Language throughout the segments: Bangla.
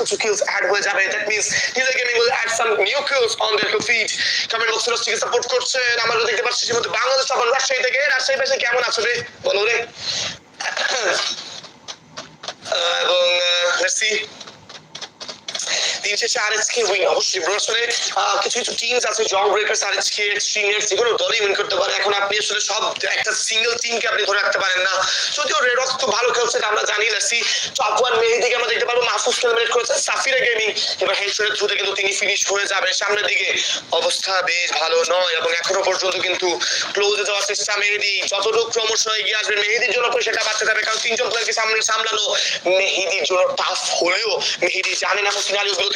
কিছু কিলস অ্যাড হয়ে যাবে। দ্যাট মিন্স হিলে gaming will add some new kills on their feed comment বক্সে রোস্টিকে সাপোর্ট করছে আমরা দেখতে পাচ্ছি মধ্যে বাংলাদেশ তখন রাজশাহী থেকে। রাজশাহী পাশে কেমন আছো রে? বলো রে। এবং লেটস সি আরএসকে উইন অবশ্যই কিছু কিছু টিমস আছে, জন ব্রেকার্স যেগুলো দলই উইন করতে পারে। এখন আপনি আসলে সব একটা সিঙ্গেল টিমকে আপনি ধরে রাখতে পারেন না। যদিও তো ভালো খেলছে আমরা জানি লাসি মেহেদিকে আমরা দেখতে পারব। করেছে, সাফিরা গেমিং এবার হেডশটের থ্রুতে কিন্তু তিনি ফিনিশ হয়ে সামনের দিকে অবস্থা বেশ ভালো নয়, এবং এখনও পর্যন্ত কিন্তু ক্লোজে যাওয়ার চেষ্টা মেহেদি। যতটুকু প্রমোশন এগিয়ে আসবে, মেহেদির জন্য সেটা বাঁচতে যাবে, কারণ তিনজন প্লেয়ারকে সামনে সামলানো মেহেদির জন্য টাফ হলেও মেহেদি জানে না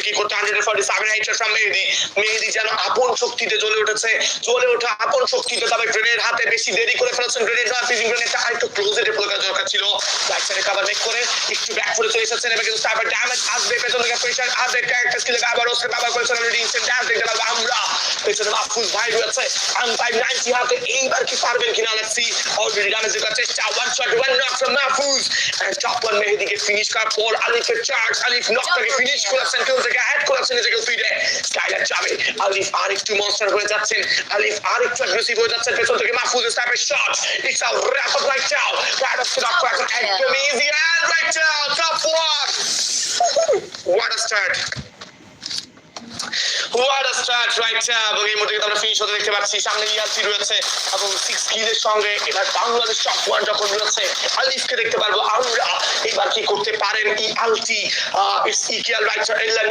আলিউগুলোতে কি করতে hundred forty seven from Mehedi Mehedi যেন আপন শক্তিতে জ্বলে উঠেছে। জ্বলে ওঠা আপন শক্তিতে তবে গ্রেনেড হাতে বেশি দেরি করে ফেলেছেন গ্রেনেড না ফিজিং গ্রেনেডটা আরেকটু ক্লোজে ডিপ্লয় করা দরকার ছিল। রাইট সাইডে কাভার মেক করে একটু ব্যাক করে চলে এসেছেন এবার কিন্তু স্টাফের ড্যামেজ আসবে, পেছন থেকে প্রেশার আসবে ক্যারেক্টার স্কিলে আবার ওসকে ব্যবহার করেছেন অলরেডি ইনস্ট্যান্ট ড্যাশ দেখতে পাবো আমরা। পেছনে মাহফুজ ভাই রয়েছে আম ফাইভ নাইনটি হাতে এইবার কি পারবেন কিনা সি অলরেডি ড্যামেজ দেওয়ার চেষ্টা। One shot one knock from Mahfuz one মেহেদিকে finish করার পর আলিফের চার্জ আলিফ নকটাকে ফিনিশ করেছেন কেউ থেকে হেড করেছেন নিজেকে ফিডে স্কাইলার যাবে। আলিফ আরেকটু মনস্টার হয়ে যাচ্ছেন। আলিফ আরেকটু অ্যাগ্রেসিভ হয়ে যাচ্ছেন পেছন থেকে মাহফুজ স্টাফের shot it's a wrap up right now right up to knock একদম easy and right now top one What a start! Start right now! এবং এই মুহূর্তে আমরা ফিনিশ হতে দেখতে পাচ্ছি। সামনে ইয়াসি রয়েছে এবং সিক্স কিলের সঙ্গে এবার বাংলাদেশ টপ ওয়ান যখন রয়েছে, আলিফকে দেখতে পারব আমরা। এবার কি করতে পারেন ই আলটি? It's equal right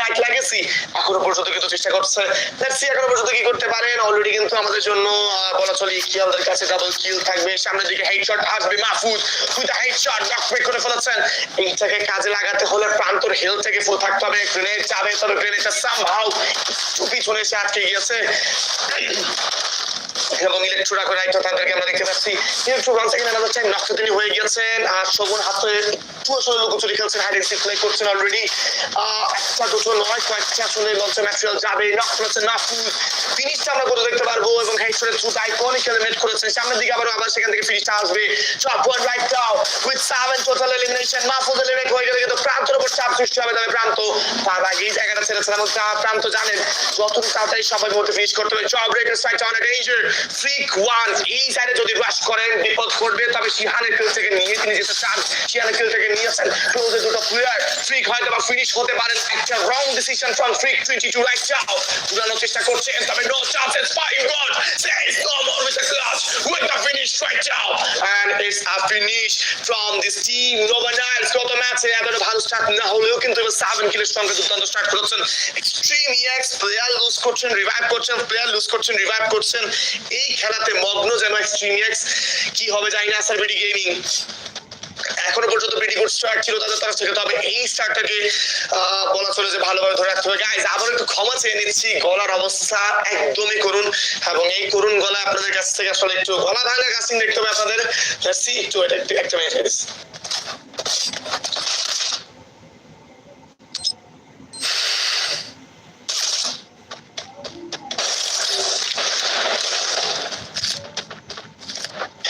night legacy এখনও পর্যন্ত কিন্তু চেষ্টা করছে। লেটস সি এখনও পর্যন্ত কি করতে পারেন। অলরেডি কিন্তু আমাদের জন্য বলা চলে ইকিয়ালদের কাছে ডাবল কিল থাকবে। সামনের দিকে হেডশট আসবে মাহফুজ উইথ হেডশট নক করে ফেলেছেন। এইটাকে কাজে লাগাতে হলে প্রান্তর হেল থেকে ফুল থাকতে হবে। গ্রেনেড যাবে, তবে গ্রেনেডটা সামহাউ একটু পিছনে এসে আটকে গিয়েছে এবং ইলেকট্রো রাখো রাইট তাদেরকে আমরা দেখতে পাচ্ছি। ইলেকট্রো ওয়ান সেকেন্ড আমাদের টাইম তিনি হয়ে গেছেন আর শোভন হাতে একটু আসলে লুকোচুরি খেলছেন হাইড এন্ড প্লে করছেন অলরেডি একটা দুটো নয়, কয়েকটা আসলে লঞ্চে ম্যাটেরিয়াল যাবে নক করেছে নাফুজ ফিনিশটা আমরা করে দেখতে পারব, এবং হেডশটের থ্রু আইকনিক এলিমিনেট করেছেন। সামনের দিকে আবার আবার সেখান থেকে ফিনিশটা আসবে। Top one right now with seven total elimination Mahfuz eliminate হয়ে গেলে কিন্তু প্রান্তের উপর চাপ সৃষ্টি হবে তবে প্রান্ত। তার আগে এই জায়গাটা ছেড়েছেন এবং প্রান্ত জানেন, যতটুকু তাড়াতাড়ি সবাই মধ্যে ফিনিশ করতে হবে। Job breaker side on danger freak one এই সাইডে যদি রাশ করেন, বিপদ ঘটবে, তবে শিহানের কিল থেকে নিয়ে তিনি যেতে চান। শিহানের কিল থেকে নিয়েছেন ক্লোজে দুটো প্লেয়ার ফ্রিক হয়তো বা ফিনিশ হতে পারেন একটা wrong decision from freak twenty two right চাও ঘুরানোর চেষ্টা করছেন তবে no chances five god says no more with the clutch with the finish right now and it's a finish from this team Nova Niles গত ম্যাচে এতটা ভালো স্টার্ট না হলেও কিন্তু এবার সেভেন কিলের সঙ্গে দুর্দান্ত স্টার্ট করেছেন। Extreme E X player lose করছেন রিভাইভ করছেন প্লেয়ার লুজ করছেন রিভাইভ করছেন। এই খেলাতে মগ্ন যেন এক্সট্রিম ইএক্স কি হবে জানি না স্যার গেমিং এখনও পর্যন্ত প্রিটি গুড স্টার্ট ছিল তাদের তরফ থেকে তবে এই স্টার্টটাকে বলা চলে যে ভালোভাবে ধরে রাখতে হবে। গাইজ আবার একটু ক্ষমা চেয়ে নিচ্ছি গলার অবস্থা একদমই করুন এবং এই করুন গলা আপনাদের কাছ থেকে আসলে একটু গলা ভাঙা কাস্টিং দেখতে হবে আপনাদের। See, একটু একটু একটা মিনিট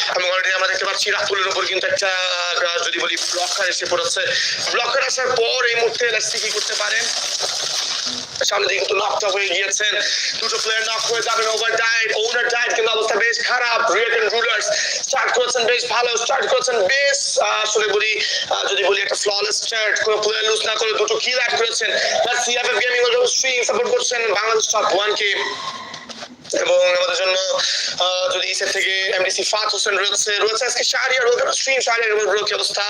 এবং অলরেডি আমরা দেখতে পাচ্ছি রাতুলের উপর কিন্তু একটা আহ, যদি বলি ব্লকার এসে পড়েছে। ব্লকার আসার পর এই মুহূর্তে লেটসি কি করতে পারেন? সামনে দিকে নকটা হয়ে গিয়েছেন দুটো প্লেয়ার নক হয়ে ওভার কিন্তু অবস্থা বেশ খারাপ। রুলার্স স্টার্ট করেছেন বেশ ভালো স্টার্ট করেছেন বেশ আসলে বলি যদি বলি একটা ফ্ললেস স্টার্ট কোনো প্লেয়ার লুজ না করে দুটো কিল অ্যাড করেছেন। প্লাস সিএফএফ গেমিং সাপোর্ট করছেন বাংলাদেশ টপ ওয়ান কে। এবং আমাদের জন্য যদি ইসের থেকে এমডিসি ফাত হোসেন রয়েছে রয়েছে আজকে শাহরিয়ার রোগের স্ট্রিম শাহরিয়ার রোগের কি অবস্থা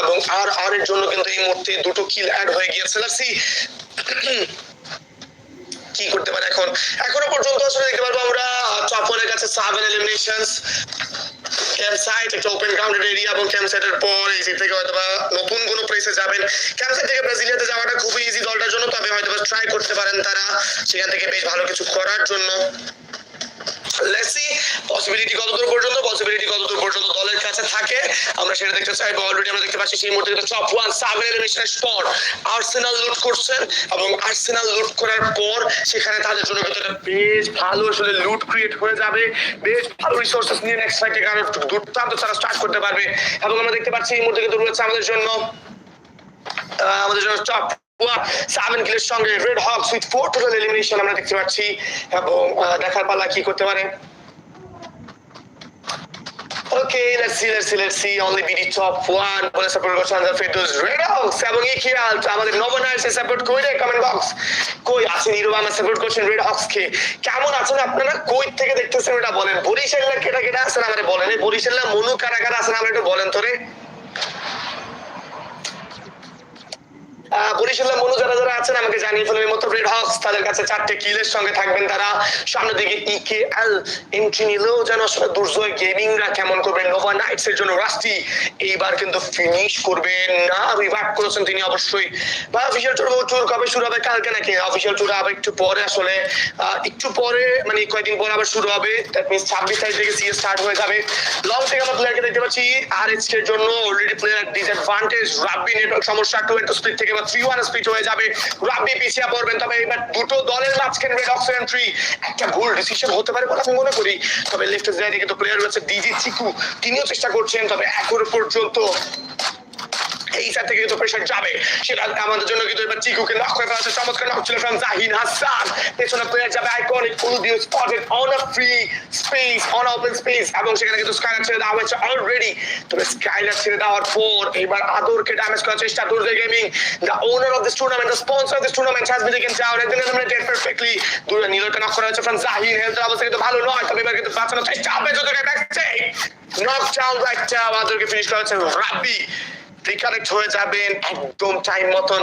এবং আর আর এর জন্য কিন্তু এই মুহূর্তে দুটো কিল অ্যাড হয়ে গিয়েছে। লাসি কি করতে পারে এখন? এখনও পর্যন্ত আসলে দেখতে পারব আমরা চপরের কাছে সাবেন এলিমিনেশনস ক্যাম্প সাইট একটা ওপেন গ্রাউন্ডেড এরিয়া এবং ক্যাম্প সাইটের পর এই থেকে হয়তো বা নতুন কোনো প্লেসে যাবেন। ক্যাম্প সাইট থেকে ব্রাজিলিয়াতে যাওয়াটা খুবই ইজি দলটার জন্য, তবে হয়তো ট্রাই করতে পারেন তারা। সেখান থেকে বেশ ভালো কিছু করার জন্য। লেটস সি পসিবিলিটি কতদূর পর্যন্ত পসিবিলিটি কতদূর পর্যন্ত দলের কাছে থাকে। আমরা সেটা দেখতে চাইব অলরেডি আমরা দেখতে পাচ্ছি সেই মুহূর্তে ওয়ান এলিমিনেশনের পর আর্সেনাল লুট করছেন, এবং আর্সেনাল লুট করার পর সেখানে তাদের জন্য বেশ ভালো আসলে লুট ক্রিয়েট হয়ে যাবে। বেশ ভালো রিসোর্সেস নিয়ে নেক্সট কারণ দুর্দান্ত তারা স্টার্ট করতে পারবে। এবং আমরা দেখতে পাচ্ছি এই মুহূর্তে কিন্তু রয়েছে আমাদের জন্য আমাদের জন্য টপ সেভেন সঙ্গে red hawks with four total elimination আমরা দেখতে পাচ্ছি এবং দেখার কি করতে পারে? Okay, let's see, let's see, let's see. Only BD top one. Support আমাদের করছেন রেড হাউস কে? কেমন আছেন আপনারা? কই থেকে দেখতেছেন ওটা বলেন? বরিশাল্লা কেটা কেটা আছেন বলেন? এই বরিশাল্লা মনু কারা আছেন আমরা একটু বলেন আহ, বরিশালের মনু যারা যারা আছেন, আমাকে জানিয়ে ফেলবেন মতো রেড তাদের কাছে চারটে কিলের সঙ্গে থাকবেন তারা। সামনের দিকে ইকে এল এন্ট্রি নিলেও যেন আসলে দুর্জয় গেমিংরা কেমন করবেন নোভা নাইটস এর জন্য রাস্টি এইবার কিন্তু ফিনিশ করবেন না রিভাইভ করেছেন তিনি অবশ্যই। বা অফিসিয়াল টুর কবে শুরু হবে, কালকে নাকি? অফিসিয়াল টুর আবার একটু পরে আসলে একটু পরে মানে কয়েকদিন পরে আবার শুরু হবে। দ্যাট মিনস ছাব্বিশ তারিখ থেকে সিএস স্টার্ট হয়ে যাবে। লং থেকে আমরা প্লেয়ারকে দেখতে পাচ্ছি আর এর জন্য already player disadvantage Rabbi network সমস্যা টু স্পিড থেকে থ্রি ওয়ান স্পিড হয়ে যাবে। রাব্বি পিছিয়ে পড়বেন। তবে এবার দুটো দলের মাঝখানে রেড অক্স এন্ট্রি একটা ভুল ডিসিশন হতে পারে বলে আমি মনে করি। তবে লেফট সাইডে কিন্তু প্লেয়ার রয়েছে ডিজি চিকু তিনিও চেষ্টা করছেন, তবে এখনও পর্যন্ত এই সাইড থেকে কিন্তু প্রেশার যাবে। সেটা আমাদের জন্য কিন্তু এবার চিকুকে নক করে ফেলা চমৎকার নক ছিল ফ্রম জাহিন হাসান পেছনে প্লেয়ার যাবে। Iconic full spotted on a free space on open space এবং সেখানে কিন্তু স্কাইলার ছেড়ে দেওয়া হয়েছে অলরেডি তবে স্কাইলার ছেড়ে দেওয়ার পর এবার আদরকে ড্যামেজ করার চেষ্টা দুর্জে gaming the owner of this tournament the sponsor of this tournament has been taken down and eliminated perfectly দূরে নীলকে নক করা হয়েছে ফ্রম জাহিন হেলথের অবস্থা কিন্তু ভালো নয়। তবে এবার কিন্তু বাঁচানোর চেষ্টা হবে। যদি ব্যাকস্টে নক ডাউন রাইটটা আদরকে ফিনিশ করা হয়েছে রাব্বি। রিকানেক্ট হয়ে যাবেন একদম টাইম মতন।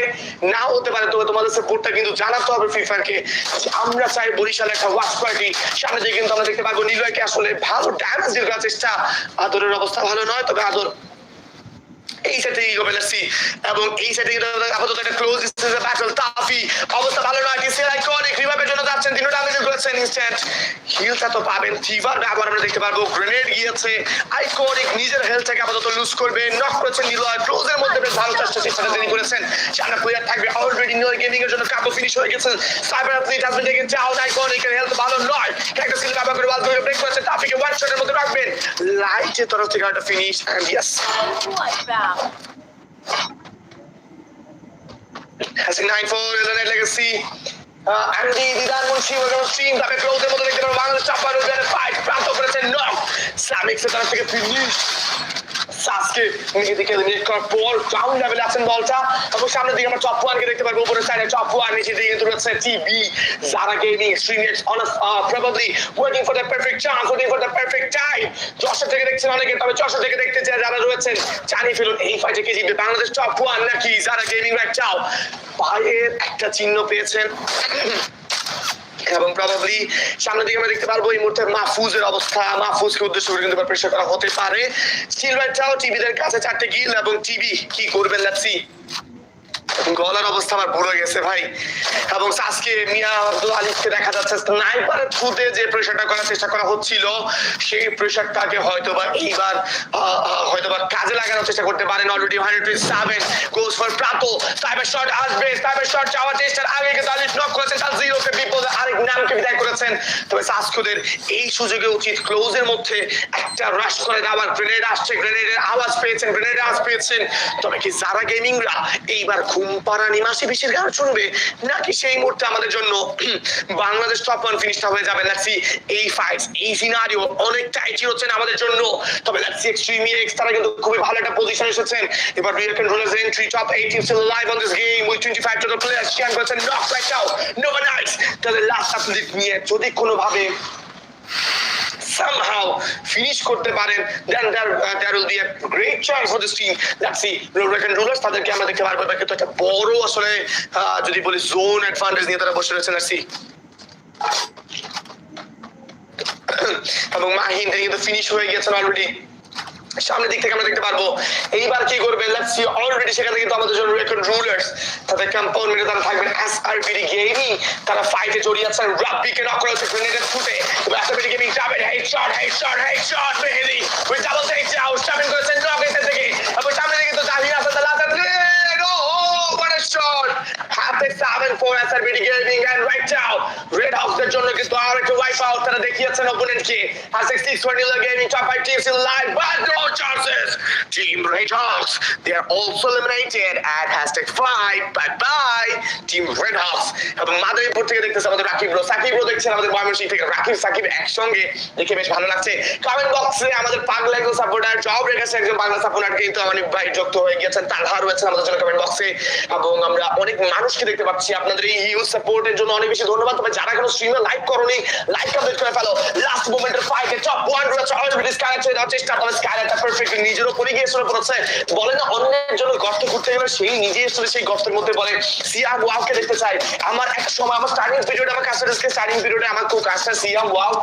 নাও হতে পারে, তবে তোমাদের সাপোর্টটা কিন্তু জানাতে হবে ফিফাকে আমরা চাই বরিশালে একটা ওয়াচ পার্টি সামনে কিন্তু আমরা দেখতে পাবো নিলয়কে আসলে ভালো ড্যামেজ দিয়ে চেষ্টা। আদরের অবস্থা ভালো নয়, তবে আদর এই সাইডে ইগো পেলাসি এবং এই সাইডে আপাতত একটা ক্লোজ ব্যাটল তাফি, অবস্থা ভালো নয় ডিসি আইকনিক রিভাইভের জন্য যাচ্ছেন তিনটা করেছেন ইনস্ট্যান্ট হিলটা তো পাবেন আমরা দেখতে পারব গ্রেনেড গিয়েছে। আইকনিক নিজের আপাতত লুজ করবে নক করেছেন নিলয় ক্লোজের মধ্যে বেশ ভালো চেষ্টা তিনি করেছেন। প্লেয়ার থাকবে অলরেডি গেমিং এর জন্য ফিনিশ হয়ে সাইবার অ্যাথলিট আইকনিক হেলথ ভালো নয়। একটা স্কিল ব্যবহার করে ওয়াল ব্রেক করেছে মধ্যে রাখবেন লাইটের তরফ থেকে একটা finish and yes Wipeout. Hasing 9-4 is a net legacy. Uh, Andy Didar Munshi ওখানে স্ট্রিম তাকে ক্লোজের মধ্যে দেখতে পারব বাংলাদেশ চাপার উদ্যানে ফাইট প্রান্ত করেছেন নক সামিক্সের তরফ থেকে ফিনিশ সাসকে নিজে দিকে এলিমিনেট করার পর গ্রাউন্ড লেভেলে আছেন সামনের দিকে আমরা টপ ওয়ানকে দেখতে পারব উপরে সাইডে টপ ওয়ান নিচে দিকে কিন্তু রয়েছে gaming probably waiting for the perfect chance waiting for the perfect time থেকে দেখছেন অনেকে, তবে যশোর থেকে দেখতে চায় যারা রয়েছেন। জানি ফেলুন, এই ফাইটে কে জিতবে? বাংলাদেশ টপ ওয়ান নাকি যারা গেমিং ব্যাক চাও? পায়ের একটা চিহ্ন পেয়েছেন। এবং প্রবাবলি সামনের দিকে আমরা দেখতে পারব এই মুহূর্তে মাহফুজের অবস্থা, মাহফুজকে উদ্দেশ্য করে কিন্তু প্রেশার করা হতে পারে। সিলভারটাও টিভিদের কাছে চারটে গিল এবং টিভি কি করবেন? লেটসি গলার অবস্থা আমার বুড়ো গেছে, ভাই। এবং আজকে মিয়া আব্দুল আলিফকে দেখা যাচ্ছে স্নাইপারের থ্রুতে যে প্রেশারটা করার চেষ্টা করা হচ্ছিল, সেই প্রেশারটাকে হয়তো বা এইবার হয়তো বা কাজে লাগানোর চেষ্টা করতে পারেন already hundred seven goes for প্রাতো cyber shot আসবে সাইবার শট যাওয়ার চেষ্টার আগে কিন্তু আলিফ নক করেছেন তার জিরোকে বিপদে আরেক নামকে বিদায় করেছেন। তবে সাসকুদের এই সুযোগে উচিত ক্লোজের মধ্যে একটা রাশ করে দেওয়ার। গ্রেনেড আসছে গ্রেনেডের আওয়াজ পেয়েছেন গ্রেনেডের আওয়াজ পেয়েছেন। তবে কি যারা গেমিংরা এইবার ঘুম পাড়া নিমাসি বেশির গান শুনবে? নাকি সেই মুহূর্তে আমাদের জন্য বাংলাদেশ টপ ওয়ান ফিনিশটা হয়ে যাবে? লেটসি এই ফাইটস এই সিনারিও অনেক টাইটি হচ্ছেন আমাদের জন্য। তবে লেটসি এক্সট্রিম এক্স তারা কিন্তু খুবই ভালো একটা পজিশন এসেছেন। এবার rear controllers entry top 8 team still live on this game with 25 total players can করেছেন নক রাইট নাও লাস্ট নিয়ে যদি কোনো ভাবে somehow finish করতে পারেন then there uh, there will be a great chance for this team let's see Reckon Rulers তাদেরকে আমরা দেখতে পারব কিন্তু একটা বড় আসলে যদি বলি জোন অ্যাডভান্টেজ নিয়ে তারা বসে রয়েছেন let's see এবং মাহিন্দ্রা কিন্তু ফিনিশ হয়ে গেছেন অলরেডি সামনের দিক থেকে আমরা দেখতে পারব এইবার কি করবে লেটস সি অলরেডি সেখানে কিন্তু আমাদের জন্য রেকর্ড রুলার্স তাদের কম্পাউন্ড মিলে তারা এস আর বিডি তারা ফাইটে জড়িয়ে আছেন রাব্বিকে নক করেছে গ্রেনেডের ফুটে S R BD gaming Mehedi with double take out থেকে এবং সামনে দিকে তো জাহির আসাদ লাস্ট গ্রেড ও what a shot 7 for S R BD gaming right now red হাউসের জন্য কিন্তু আর একটা ওয়াইপ আউট তারা দেখিয়েছেন অপোনেন্টকে আর 620 gaming top 5 teams in live but no chances. Team red hawks they are also eliminated at hashtag fight bye bye, team red hawks এবং মাদারীপুর থেকে দেখতেছে আমাদের রাকিব ব্রো সাকিব ব্রো দেখছেন আমাদের ময়মনসিংহ থেকে। রাকিব, সাকিব একসঙ্গে দেখে বেশ ভালো লাগছে। কমেন্ট বক্সে আমাদের পাগলা একজন সাপোর্টার জব রেখেছে একজন বাংলা সাপোর্টার কিন্তু অনেক ভাই যুক্ত হয়ে গিয়েছেন। তালহা রয়েছেন আমাদের জন্য কমেন্ট বক্সে এবং আমরা অনেক মানুষকে দেখতে পাচ্ছি। আপনাদের এই ইউজ সাপোর্টের জন্য অনেক বেশি ধন্যবাদ। তবে যারা কোনো স্ট্রিমে লাইক করনি লাইক কমপ্লিট করে ফেলো লাস্ট মোমেন্টের ফাইটে টপ ওয়ান রয়েছে অলরেডি স্কাইলাইট হয়ে দেওয়ার চেষ্টা তবে স্কাইলাইটটা পারফেক্ট নিজের উপরে গিয়ে এসে পড়েছে। বলে না, অন্যের জন্য গর্ত করতে গেলে সেই নিজে এসে সেই গর্তের মধ্যে বলে সিয়াম ওয়াওকে দেখতে চাই। আমার এক সময় আমার স্টার্টিং পিরিয়ডে আমার কাছে স্টার্টিং পিরিয়ডে আমার খুব কাজটা সিয়াম ওয়াও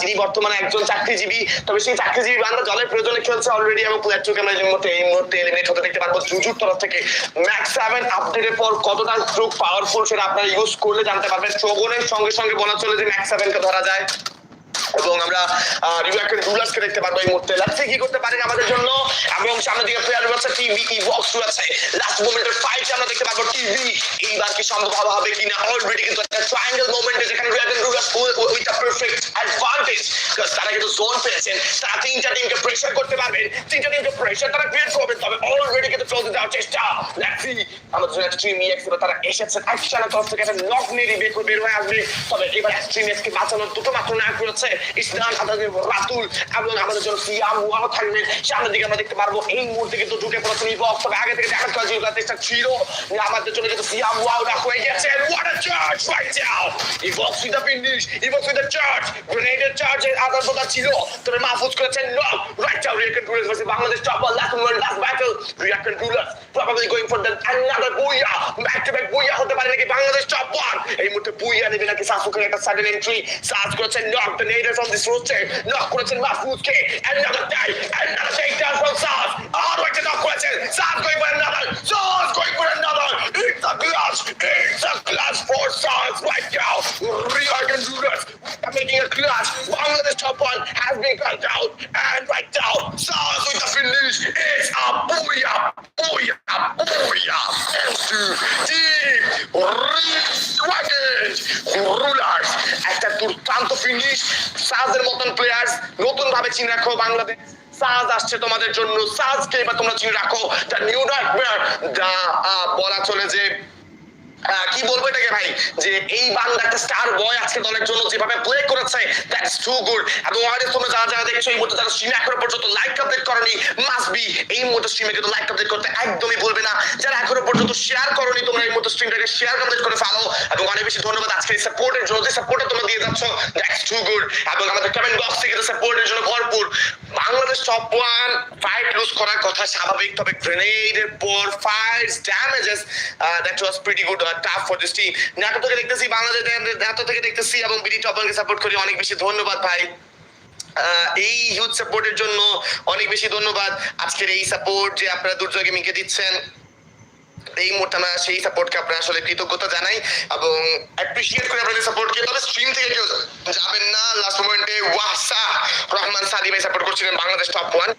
যিনি বর্তমানে একজন চাকরিজীবী। তবে সেই চাকরিজীবী বান্ধব জলের প্রয়োজনে খেলছে অলরেডি এবং প্লেয়ার টুকে আমরা এই মুহূর্তে এই মুহূর্তে এলিমিনেট হতে দেখতে পারব। জুজুর তরফ থেকে ম্যাক্স সেভেন আপডেটের পর কতটা স্ট্রোক পাওয়ারফুল সেটা আপনারা ইউজ করলে জানতে পারবেন। চোগনের সঙ্গে সঙ্গে বলা চলে যে ম্যাক্স সেভেনকে ধরা যায়। এবং আমরা রিভাইকের রুলার্সকে দেখতে পারব এই মুহূর্তে। লাস্টে কি করতে পারেন আমাদের জন্য? এবং সামনের দিকে প্লেয়ার রয়েছে টিভি ই বক্স রয়েছে লাস্ট মোমেন্টের ফাইট আমরা দেখতে পারব টিভি এইবার কি সম্ভব হবে হবে কিনা? অলরেডি কিন্তু একটা ট্রায়াঙ্গেল মোমেন্টে যেখানে রিভাইকের rulers with a perfect advantage কারণ তারা তবে এসেছেন। এবার স্ট্রিম দুটো মাত্র নায়ক রয়েছে। রাতুল এবং আমাদের জন্য সিয়াম, ওয়াও থাকবেন। সামনের দিকে আমরা দেখতে পারব, এই মুহূর্তে কিন্তু ঢুকে পড়েছেন এই বক্স তবে আগে থেকে দেখা করা যেগুলো চেষ্টা ছিল আমাদের জন্য কিন্তু সিয়াম, ওয়াও রাখ হয়ে গেছে। Right now আদান প্রদান ছিল। তবে মাহফুজ করেছেন knock now রিয়াকন rulers Bangladesh top last one last battle rulers back to back booyah হতে পারে নাকি বাংলাদেশ টপ ওয়ান এই মুহূর্তে booyah নেবে নাকি সাসুকের একটা সাডেন এন্ট্রি সাস করেছেন knock the নেডার from this roster knock করেছেন মাহফুজকে another time another takedown from সাস আর একটা নক করেছেন সাস going for another সাস going for another it's a glass it's a glass for সাস right now Reagan Rulers are making a clutch Bangladesh top one has been cut out and right now SARS with the finish it's a booyah booyah booyah thanks to team Reagan Rulers একটা দুর্দান্ত ফিনিশ সাজের মতন প্লেয়ার্স নতুন ভাবে চিনে রাখো বাংলাদেশ সাজ আসছে তোমাদের জন্য সাজকে এবার তোমরা চিনে রাখো দ্য নিউ নাইটমেয়ার দা বলা চলে যে কি বলব এটাকে ভাই? যে এই বান্দা একটা স্টার বয় আজকে দলের জন্য যেভাবে প্লে করেছে দ্যাটস টু গুড এবং অডিয়েন্স তোমরা যারা যারা দেখছ, এই মুহূর্তে যারা স্ট্রিমে এখনও পর্যন্ত লাইক আপডেট করনি মাস্ট বি এই মুহূর্তে স্ট্রিমে কিন্তু লাইক আপডেট করতে একদমই ভুলবে না। যারা এখনও পর্যন্ত শেয়ার করনি, তোমরা এই মুহূর্তে স্ট্রিমটাকে শেয়ার কমপ্লিট করে ফেলো। এবং অনেক বেশি ধন্যবাদ আজকে এই সাপোর্টের জন্য। যে সাপোর্টটা তোমরা দিয়ে যাচ্ছ দ্যাটস টু গুড এবং আমাদের কমেন্ট বক্স থেকে সাপোর্টের জন্য ভরপুর, Bangladesh top one fight lose করার কথা স্বাভাবিক। তবে গ্রেনেডের পর fires damages that was pretty good tough for this team নাটক থেকে দেখতেছি, বাংলাদেশ নাটক থেকে দেখতেছি এবং বিডি টপারকে সাপোর্ট করি, অনেক বেশি ধন্যবাদ ভাই। এই হিউজ সাপোর্টের জন্য অনেক বেশি ধন্যবাদ। আজকের এই সাপোর্ট যে আপনারা গেমিংকে দিচ্ছেন, এই মুহূর্তে আমরা সেই সাপোর্টকে আপনারা আসলে কৃতজ্ঞতা জানাই এবং অ্যাপ্রিসিয়েট আপনাদের সাপোর্টকে তবে স্ট্রিম থেকে কেউ যাবেন না লাস্ট মোমেন্টে ওয়াসা রহমান সাদি ভাই সাপোর্ট করছিলেন বাংলাদেশ টপ ওয়ান